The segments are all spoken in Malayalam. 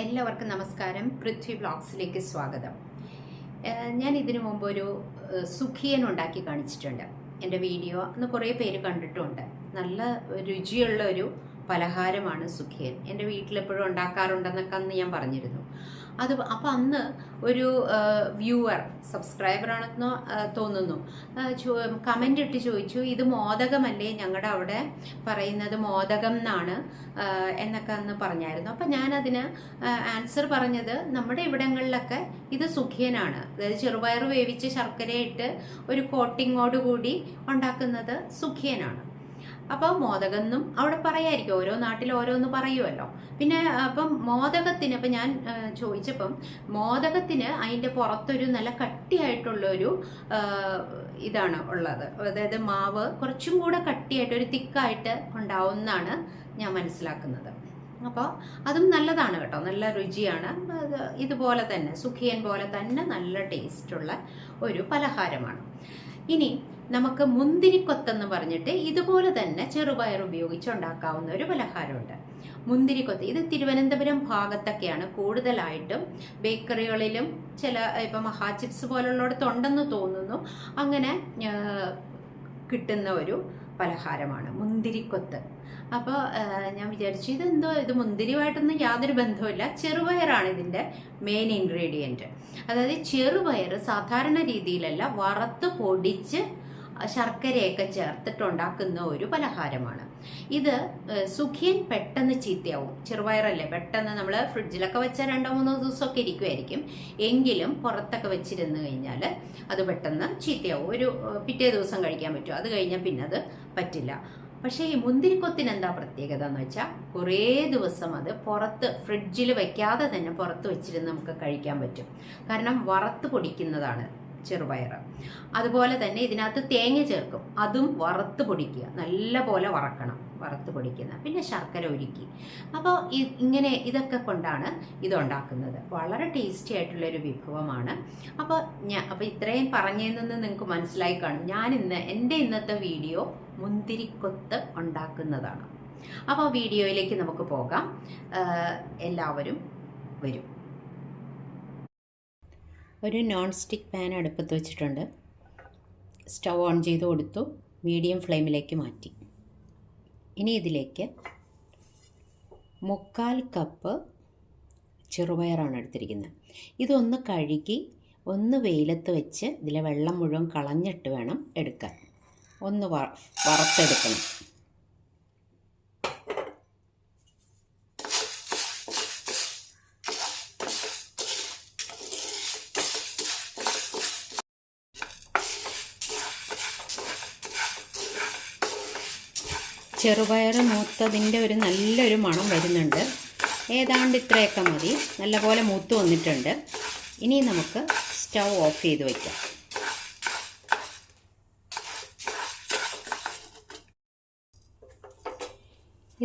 എല്ലാവർക്കും നമസ്കാരം. പൃഥ്വി ബ്ലോഗ്സിലേക്ക് സ്വാഗതം. ഞാൻ ഇതിനു മുമ്പ് ഒരു സുഖിയൻ ഉണ്ടാക്കി കാണിച്ചിട്ടുണ്ട്. എന്റെ വീഡിയോ അന്ന് കുറേ പേര് കണ്ടിട്ടുണ്ട്. നല്ല രുചിയുള്ള ഒരു പലഹാരമാണ് സുഖിയൻ. എന്റെ വീട്ടിലെപ്പോഴും ഉണ്ടാക്കാറുണ്ടെന്നൊക്കെ അന്ന് ഞാൻ പറഞ്ഞിരുന്നു. അത് അപ്പം അന്ന് ഒരു വ്യൂവർ സബ്സ്ക്രൈബർ ആണെന്ന് തോന്നുന്നു. കമന്റ് ഇട്ട് ചോദിച്ചു ഇത് മോദകമല്ലേ ഞങ്ങളുടെ അവിടെ പറയുന്നത് മോദകം എന്നാണ് എന്നൊക്കെ അന്ന് പറഞ്ഞായിരുന്നു. അപ്പം ഞാനതിന് ആൻസർ പറഞ്ഞത് നമ്മുടെ ഇവിടങ്ങളിലൊക്കെ ഇത് സുഖ്യനാണ്. അതായത് ചെറുപയർ വേവിച്ച് ശർക്കരയിട്ട് ഒരു കോട്ടിങ്ങോട് കൂടി ഉണ്ടാക്കുന്നത് സുഖിയനാണ്. അപ്പോൾ മോദകെന്നും അവിടെ പറയായിരിക്കും. ഓരോ നാട്ടിൽ ഓരോന്ന് പറയുമല്ലോ പിന്നെ അപ്പം മോദകത്തിന് അപ്പം ഞാൻ ചോദിച്ചപ്പം മോദകത്തിന് അതിന്റെ പുറത്തൊരു നല്ല കട്ടിയായിട്ടുള്ള ഒരു ഇതാണ് ഉള്ളത്. അതായത് മാവ് കുറച്ചും കൂടെ കട്ടിയായിട്ട് ഒരു തിക്കായിട്ട് ഉണ്ടാവുമെന്നാണ് ഞാൻ മനസ്സിലാക്കുന്നത്. അപ്പോൾ അതും നല്ലതാണ് കേട്ടോ. നല്ല രുചിയാണ്. ഇതുപോലെ തന്നെ സുഖിയൻ പോലെ തന്നെ നല്ല ടേസ്റ്റുള്ള ഒരു പലഹാരമാണ്. ഇനി നമുക്ക് മുന്തിരിക്കൊത്തെന്ന് പറഞ്ഞിട്ട് ഇതുപോലെ തന്നെ ചെറുപയർ ഉപയോഗിച്ച് ഉണ്ടാക്കാവുന്ന ഒരു പലഹാരമുണ്ട്. മുന്തിരിക്കൊത്ത് ഇത് തിരുവനന്തപുരം ഭാഗത്തൊക്കെയാണ് കൂടുതലായിട്ടും ബേക്കറികളിലും ചില ഇപ്പം മഹാചിപ്സ് ചിപ്സ് പോലുള്ളിടത്തുണ്ടെന്ന് തോന്നുന്നു. അങ്ങനെ കിട്ടുന്ന ഒരു പലഹാരമാണ് മുന്തിരിക്കൊത്ത്. അപ്പോൾ ഞാൻ വിചാരിച്ചു ഇതെന്തോ ഇത് മുന്തിരിയുമായിട്ടൊന്നും യാതൊരു ബന്ധവുമില്ല. ചെറുപയറാണ് ഇതിന്റെ മെയിൻ ഇൻഗ്രീഡിയന്റ് അതായത് ചെറുപയർ സാധാരണ രീതിയിലല്ല വറുത്ത് പൊടിച്ച് ശർക്കരയൊക്കെ ചേർത്തിട്ടുണ്ടാക്കുന്ന ഒരു പലഹാരമാണ്. ഇത് സുഖിയൻ പെട്ടെന്ന് ചീത്തയാവും. ചെറുപയറല്ലേ പെട്ടെന്ന് നമ്മൾ ഫ്രിഡ്ജിലൊക്കെ വെച്ചാൽ രണ്ടോ മൂന്നോ ദിവസമൊക്കെ ഇരിക്കുമായിരിക്കും എങ്കിലും പുറത്തൊക്കെ വെച്ചിരുന്ന് കഴിഞ്ഞാൽ അത് പെട്ടെന്ന് ചീത്തയാവും. ഒരു പിറ്റേ ദിവസം കഴിക്കാൻ പറ്റും. അത് കഴിഞ്ഞാൽ പിന്നെ അത് പറ്റില്ല. പക്ഷേ ഈ മുന്തിരിക്കൊത്തിന് എന്താ പ്രത്യേകത എന്ന് വെച്ചാൽ കുറേ ദിവസം അത് പുറത്ത് ഫ്രിഡ്ജിൽ വെക്കാതെ തന്നെ പുറത്ത് വെച്ചിരുന്ന് നമുക്ക് കഴിക്കാൻ പറ്റും. കാരണം വറുത്ത് പൊടിക്കുന്നതാണ് ചെറുപയർ. അതുപോലെ തന്നെ ഇതിനകത്ത് തേങ്ങ ചേർക്കും. അതും വറുത്ത് പൊടിക്കുക. നല്ല പോലെ വറക്കണം. വറുത്ത് പൊടിക്കുന്ന. പിന്നെ ശർക്കര ഒരുക്കി അപ്പോൾ ഇങ്ങനെ ഇതൊക്കെ കൊണ്ടാണ് ഇതുണ്ടാക്കുന്നത്. വളരെ ടേസ്റ്റി ആയിട്ടുള്ളൊരു വിഭവമാണ്. അപ്പോൾ ഞാൻ അപ്പോൾ ഇത്രയും പറഞ്ഞതിൽ നിന്ന് നിങ്ങൾക്ക് മനസ്സിലായി കാണും. ഞാൻ ഇന്ന് എന്റെ ഇന്നത്തെ വീഡിയോ മുന്തിരിക്കൊത്ത് ഉണ്ടാക്കുന്നതാണ്. അപ്പോൾ വീഡിയോയിലേക്ക് നമുക്ക് പോകാം. എല്ലാവരും വരും. ഒരു നോൺ സ്റ്റിക്ക് പാൻ അടുപ്പത്ത് വെച്ചിട്ടുണ്ട്. സ്റ്റവ് ഓൺ ചെയ്ത് കൊടുത്തു. മീഡിയം ഫ്ലെയിമിലേക്ക് മാറ്റി. ഇനി ഇതിലേക്ക് മുക്കാൽ കപ്പ് ചെറുപയറാണ് എടുത്തിരിക്കുന്നത്. ഇതൊന്ന് കഴുകി ഒന്ന് വെയിലത്ത് വെച്ച് ഇതിലെ വെള്ളം മുഴുവൻ കളഞ്ഞിട്ട് വേണം എടുക്കാൻ. ഒന്ന് വറുത്തെടുക്കണം. ചെറുപയർ മൂത്തതിന്റെ ഒരു നല്ലൊരു മണം വരുന്നുണ്ട്. ഏതാണ്ട് ഇത്രയൊക്കെ മതി. നല്ലപോലെ മൂത്ത് വന്നിട്ടുണ്ട്. ഇനി നമുക്ക് സ്റ്റൗ ഓഫ് ചെയ്ത് വയ്ക്കാം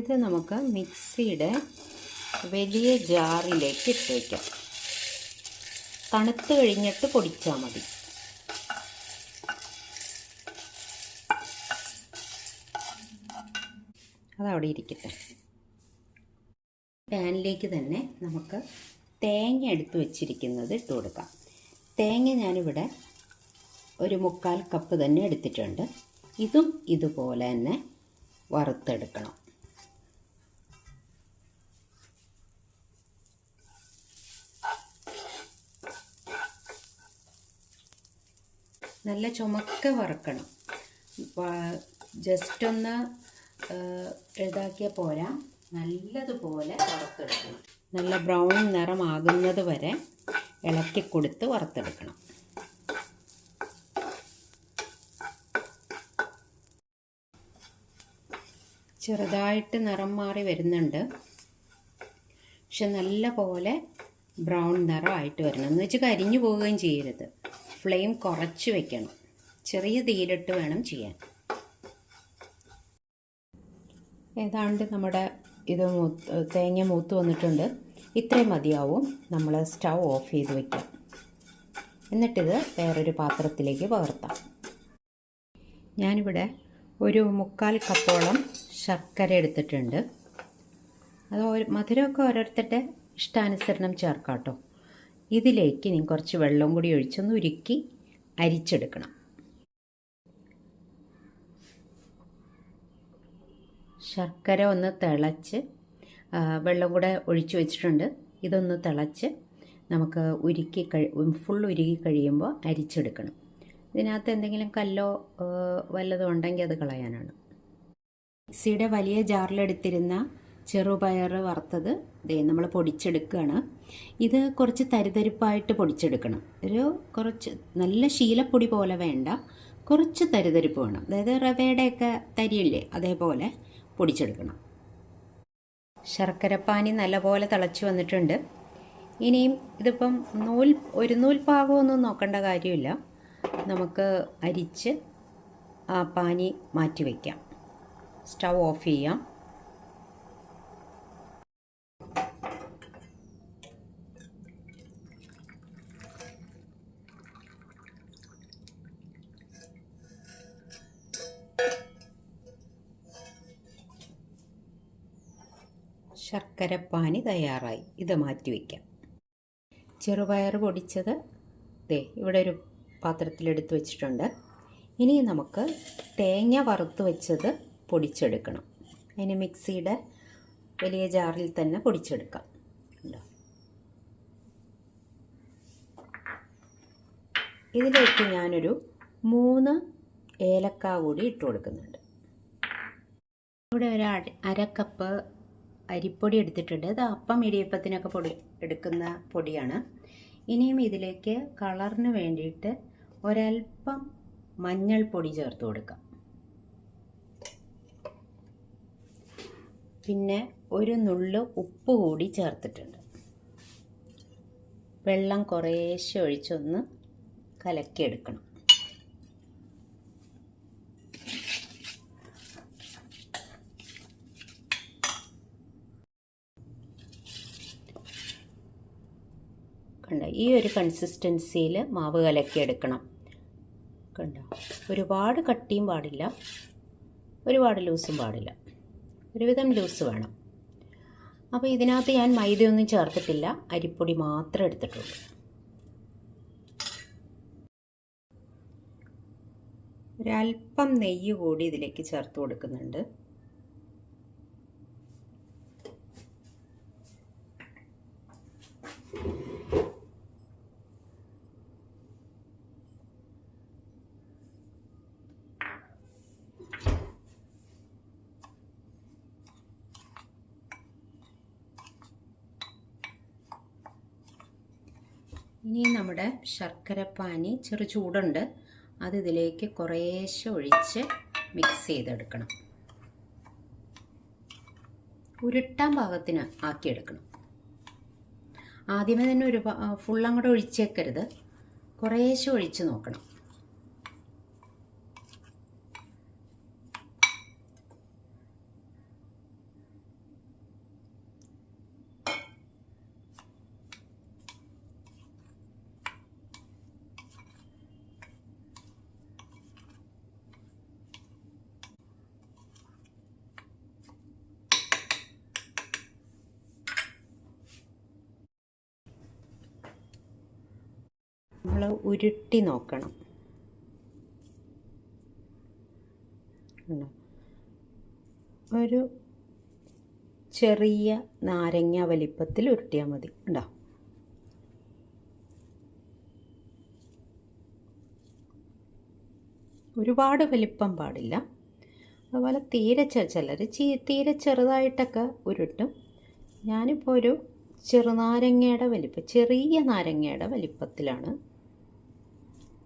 ഇത് നമുക്ക് മിക്സിയുടെ വലിയ ജാറിലേക്ക് ഇട്ട് വയ്ക്കാം തണുത്ത് കഴിഞ്ഞിട്ട് പൊടിച്ചാൽ മതി. അതവിടെ ഇരിക്കട്ടെ. പാനിലേക്ക് തന്നെ നമുക്ക് തേങ്ങ എടുത്ത് വെച്ചിരിക്കുന്നത് ഇട്ട് കൊടുക്കാം. തേങ്ങ ഞാനിവിടെ ഒരു മുക്കാൽ കപ്പ് തന്നെ എടുത്തിട്ടുണ്ട്. ഇതും ഇതുപോലെ തന്നെ വറുത്തെടുക്കണം. നല്ല ചുമക്ക വറുക്കണം. ജസ്റ്റ് ഒന്ന് ഇതാക്കിയ പോരാ. നല്ലതുപോലെ വറുത്തെടുക്കണം. നല്ല ബ്രൗൺ നിറമാകുന്നത് വരെ ഇളക്കി കൊടുത്ത് വറുത്തെടുക്കണം. ചെറുതായിട്ട് നിറം മാറി വരുന്നുണ്ട്. പക്ഷെ നല്ല പോലെ ബ്രൗൺ നിറമായിട്ട് വരണം. എന്ന് വെച്ച് കരിഞ്ഞു പോവുകയും ചെയ്യരുത്. ഫ്ലെയിം കുറച്ച് വെക്കണം. ചെറിയ തീയിലിട്ട് വേണം ചെയ്യാൻ. ഏതാണ്ട് നമ്മുടെ ഇത് തേങ്ങ മൂത്ത് വന്നിട്ടുണ്ട്. ഇത്രയും മതിയാവും. നമ്മൾ സ്റ്റൗ ഓഫ് ചെയ്ത് വയ്ക്കാം എന്നിട്ടിത് വേറൊരു പാത്രത്തിലേക്ക് പകർത്താം. ഞാനിവിടെ ഒരു മുക്കാൽ കപ്പോളം ശർക്കര എടുത്തിട്ടുണ്ട്. അത് മധുരമൊക്കെ ഓരോരുത്തരുടെ ഇഷ്ടാനുസരണം ചേർക്കാം കേട്ടോ. ഇതിലേക്ക് ഇനി കുറച്ച് വെള്ളം കൂടി ഒഴിച്ചൊന്ന് ഉരുക്കി അരിച്ചെടുക്കണം. ശർക്കര ഒന്ന് തിളച്ച് വെള്ളം കൂടെ ഒഴിച്ചു വെച്ചിട്ടുണ്ട്. ഇതൊന്ന് തിളച്ച് നമുക്ക് ഉരുക്കി കഴി ഫുൾ ഉരുകി കഴിയുമ്പോൾ അരിച്ചെടുക്കണം. ഇതിനകത്ത് എന്തെങ്കിലും കല്ലോ വല്ലതും ഉണ്ടെങ്കിൽ അത് കളയാനാണ്. മിക്സിയുടെ വലിയ ജാറിലെടുത്തിരുന്ന ചെറുപയർ വറുത്തത് ദേ നമ്മൾ പൊടിച്ചെടുക്കുകയാണ്. ഇത് കുറച്ച് തരിതരിപ്പായിട്ട് പൊടിച്ചെടുക്കണം. ഒരു കുറച്ച് നല്ല ശീലപ്പൊടി പോലെ വേണ്ട. കുറച്ച് തരിതരിപ്പ് വേണം. അതായത് റവയുടെയൊക്കെ തരിയില്ലേ അതേപോലെ. പൊടിച്ചെടുക്കണം. ശർക്കരപ്പാനി നല്ലപോലെ തിളച്ചു വന്നിട്ടുണ്ട്. ഇനിയും ഇതിപ്പം നൂൽ ഒരു നൂൽ പാകമൊന്നും നോക്കേണ്ട കാര്യമില്ല. നമുക്ക് അരിച്ച് ആ പാനി മാറ്റി വയ്ക്കാം. സ്റ്റൗ ഓഫ് ചെയ്യാം. ശർക്കരപ്പാനി തയ്യാറായി. ഇത് മാറ്റി വയ്ക്കാം ചെറുപയർ പൊടിച്ചത് ദേ ഇവിടെ ഒരു പാത്രത്തിലെടുത്ത് വെച്ചിട്ടുണ്ട്. ഇനി നമുക്ക് തേങ്ങ വറുത്ത് വെച്ചത് പൊടിച്ചെടുക്കണം. അതിന് മിക്സിയുടെ വലിയ ജാറിൽ തന്നെ പൊടിച്ചെടുക്കാം. ഇതിലേക്ക് ഞാനൊരു മൂന്ന് ഏലക്ക കൂടി ഇട്ട് കൊടുക്കുന്നുണ്ട്. ഇവിടെ ഒരു അര കപ്പ് അരിപ്പൊടി എടുത്തിട്ടുണ്ട്. അത് അപ്പം ഇടിയപ്പത്തിനൊക്കെ പൊടി എടുക്കുന്ന പൊടിയാണ്. ഇനിയും ഇതിലേക്ക് കളറിന് വേണ്ടിയിട്ട് ഒരൽപ്പം മഞ്ഞൾപ്പൊടി ചേർത്ത് കൊടുക്കാം. പിന്നെ ഒരു നുള്ളു ഉപ്പ് കൂടി ചേർത്തിട്ടുണ്ട്. വെള്ളം കുറേശ്ശെ ഒഴിച്ചൊന്ന് കലക്കിയെടുക്കണം. കണ്ട ഈ ഒരു കൺസിസ്റ്റൻസിയിൽ മാവ് കലക്കിയെടുക്കണം. കണ്ട? ഒരുപാട് കട്ടിയും പാടില്ല ഒരുപാട് ലൂസും പാടില്ല. ഒരുവിധം ലൂസ് വേണം. അപ്പോൾ ഇതിനകത്ത് ഞാൻ മൈദയൊന്നും ചേർത്തിട്ടില്ല അരിപ്പൊടി മാത്രം എടുത്തിട്ടുള്ളൂ ഒരല്പം നെയ്യ് കൂടി ഇതിലേക്ക് ചേർത്ത് കൊടുക്കുന്നുണ്ട്. ഇനി നമ്മുടെ ശർക്കരപ്പാനി ചെറു ചൂടുണ്ട്. അത് ഇതിലേക്ക് കുറേശ്ശെ ഒഴിച്ച് മിക്സ് ചെയ്തെടുക്കണം. ഉരുട്ടാൻ പാകത്തിന് ആക്കിയെടുക്കണം. ആദ്യമേ തന്നെ ഒരു ഫുൾ അങ്ങോട്ട് ഒഴിച്ചേക്കരുത്. കുറേശ്ശെ ഒഴിച്ച് നോക്കണം നമ്മൾ ഉരുട്ടി നോക്കണം? ഒരു ചെറിയ നാരങ്ങ വലിപ്പത്തിൽ ഉരുട്ടിയാൽ മതി. ഉണ്ടോ ഒരുപാട് വലിപ്പം പാടില്ല. അതുപോലെ തീരെ ചിലർ ചീ തീരെ ചെറുതായിട്ടൊക്കെ ഉരുട്ടും. ഞാനിപ്പോൾ ഒരു ചെറുനാരങ്ങയുടെ വലിപ്പം ചെറിയ നാരങ്ങയുടെ വലിപ്പത്തിലാണ്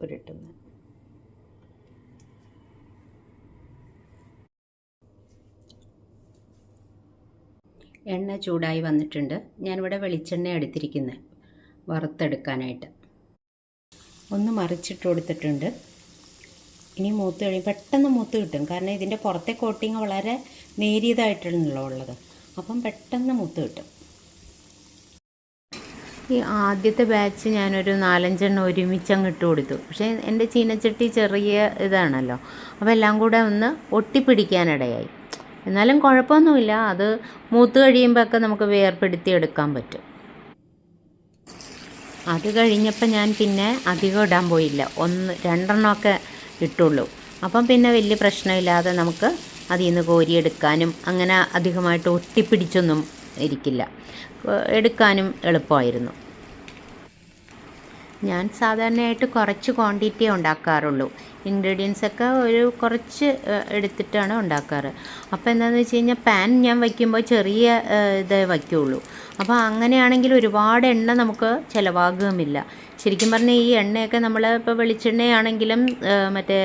ഉരുട്ടുന്നത്. എണ്ണ ചൂടായി വന്നിട്ടുണ്ട്. ഞാനിവിടെ വെളിച്ചെണ്ണ എടുത്തിരിക്കുന്നത് വറുത്തെടുക്കാനായിട്ട്. ഒന്ന് മറിച്ചിട്ട് കൊടുത്തിട്ടുണ്ട്. ഇനി മൂത്ത് കഴിയും പെട്ടെന്ന് മൂത്ത് കിട്ടും. കാരണം ഇതിന്റെ പുറത്തെ കോട്ടിങ് വളരെ നേരിയതായിട്ടാണല്ലോ ഉള്ളത് അപ്പം പെട്ടെന്ന് മൂത്ത് കിട്ടും. ഈ ആദ്യത്തെ ബാച്ച് ഞാനൊരു നാലഞ്ചെണ്ണം ഒരുമിച്ച് അങ്ങ് ഇട്ട് കൊടുത്തു. പക്ഷേ എന്റെ ചീനച്ചട്ടി ചെറിയ ഇതാണല്ലോ. അപ്പോൾ എല്ലാം കൂടെ ഒന്ന് ഒട്ടിപ്പിടിക്കാനിടയായി. എന്നാലും കുഴപ്പമൊന്നുമില്ല. അത് മൂത്ത് കഴിയുമ്പോഴൊക്കെ നമുക്ക് വേർപ്പെടുത്തി എടുക്കാൻ പറ്റും. അത് കഴിഞ്ഞപ്പോൾ ഞാൻ പിന്നെ അധികം ഇടാൻ പോയില്ല. ഒന്ന് രണ്ടെണ്ണമൊക്കെ ഇട്ടുള്ളൂ. അപ്പം പിന്നെ വലിയ പ്രശ്നമില്ലാതെ നമുക്ക് അതിൽ നിന്ന് കോരിയെടുക്കാനും അങ്ങനെ അധികമായിട്ട് ഒട്ടിപ്പിടിച്ചൊന്നും ഇരിക്കില്ല. എടുക്കാനും എളുപ്പമായിരുന്നു. ഞാൻ സാധാരണയായിട്ട് കുറച്ച് ക്വാണ്ടിറ്റി ഉണ്ടാക്കാറുള്ളൂ. ഇൻഗ്രീഡിയൻസ് ഒക്കെ ഒരു കുറച്ച് എടുത്തിട്ടാണ് ഉണ്ടാക്കാറ്. അപ്പോൾ എന്താണെന്ന് വെച്ച് കഴിഞ്ഞാൽ പാൻ ഞാൻ വയ്ക്കുമ്പോൾ ചെറിയ ഇത് വയ്ക്കുള്ളൂ. അപ്പോൾ അങ്ങനെയാണെങ്കിൽ ഒരുപാട് എണ്ണ നമുക്ക് ചിലവാകുകയുമില്ല. ശരിക്കും പറഞ്ഞാൽ ഈ എണ്ണയൊക്കെ നമ്മൾ ഇപ്പോൾ വെളിച്ചെണ്ണയാണെങ്കിലും മറ്റേ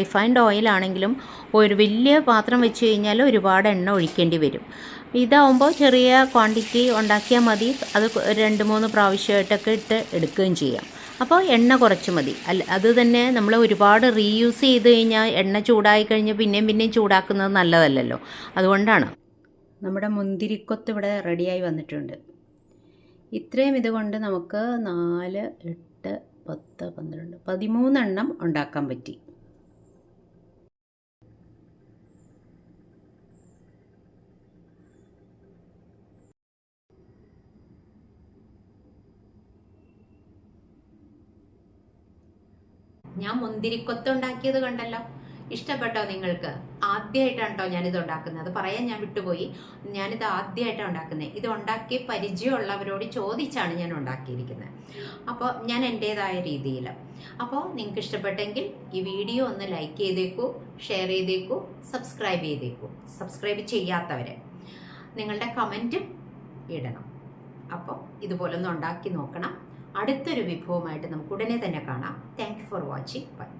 റിഫൈൻഡ് ഓയിലാണെങ്കിലും ഒരു വലിയ പാത്രം വെച്ച് കഴിഞ്ഞാൽ ഒരുപാട് എണ്ണ ഒഴിക്കേണ്ടി വരും. ഇതാവുമ്പോൾ ചെറിയ ക്വാണ്ടിറ്റി ഉണ്ടാക്കിയാൽ മതി. അത് രണ്ട് മൂന്ന് പ്രാവശ്യമായിട്ടൊക്കെ ഇട്ട് എടുക്കുകയും ചെയ്യാം. അപ്പോൾ എണ്ണ കുറച്ച് മതി. അല്ല അത് തന്നെ നമ്മൾ ഒരുപാട് റീയൂസ് ചെയ്ത് കഴിഞ്ഞാൽ എണ്ണ ചൂടായി കഴിഞ്ഞാൽ പിന്നെയും പിന്നെയും ചൂടാക്കുന്നത് നല്ലതല്ലല്ലോ. അതുകൊണ്ടാണ്. നമ്മുടെ മുന്തിരിക്കൊത്ത് ഇവിടെ റെഡിയായി വന്നിട്ടുണ്ട്. ഇത്രയും ഇതുകൊണ്ട് നമുക്ക് നാല് എട്ട് പത്ത് പന്ത്രണ്ട് പതിമൂന്നെണ്ണം ഉണ്ടാക്കാൻ പറ്റി. ഞാൻ മുന്തിരിക്കൊത്ത് ഉണ്ടാക്കിയത് കണ്ടല്ലോ. ഇഷ്ടപ്പെട്ടോ നിങ്ങൾക്ക്? ആദ്യമായിട്ടാണ് കേട്ടോ ഞാനിത് ഉണ്ടാക്കുന്നത്? പറയാൻ ഞാൻ വിട്ടുപോയി. ഞാനിത് ആദ്യമായിട്ടാണ് ഉണ്ടാക്കുന്നത്. ഇത് ഉണ്ടാക്കി പരിചയമുള്ളവരോട് ചോദിച്ചാണ് ഞാൻ ഉണ്ടാക്കിയിരിക്കുന്നത്. അപ്പോൾ ഞാൻ എന്റേതായ രീതിയിൽ അപ്പോൾ നിങ്ങൾക്ക് ഇഷ്ടപ്പെട്ടെങ്കിൽ ഈ വീഡിയോ ഒന്ന് ലൈക്ക് ചെയ്തേക്കൂ ഷെയർ ചെയ്തേക്കൂ സബ്സ്ക്രൈബ് ചെയ്തേക്കൂ. സബ്സ്ക്രൈബ് ചെയ്യാത്തവരെ നിങ്ങളുടെ കമന്റും ഇടണം. അപ്പോൾ ഇതുപോലൊന്ന് ഉണ്ടാക്കി നോക്കണം. അടുത്തൊരു വിഭവമായിട്ട് നമുക്ക് ഉടനെ തന്നെ കാണാം. Thank for watching bye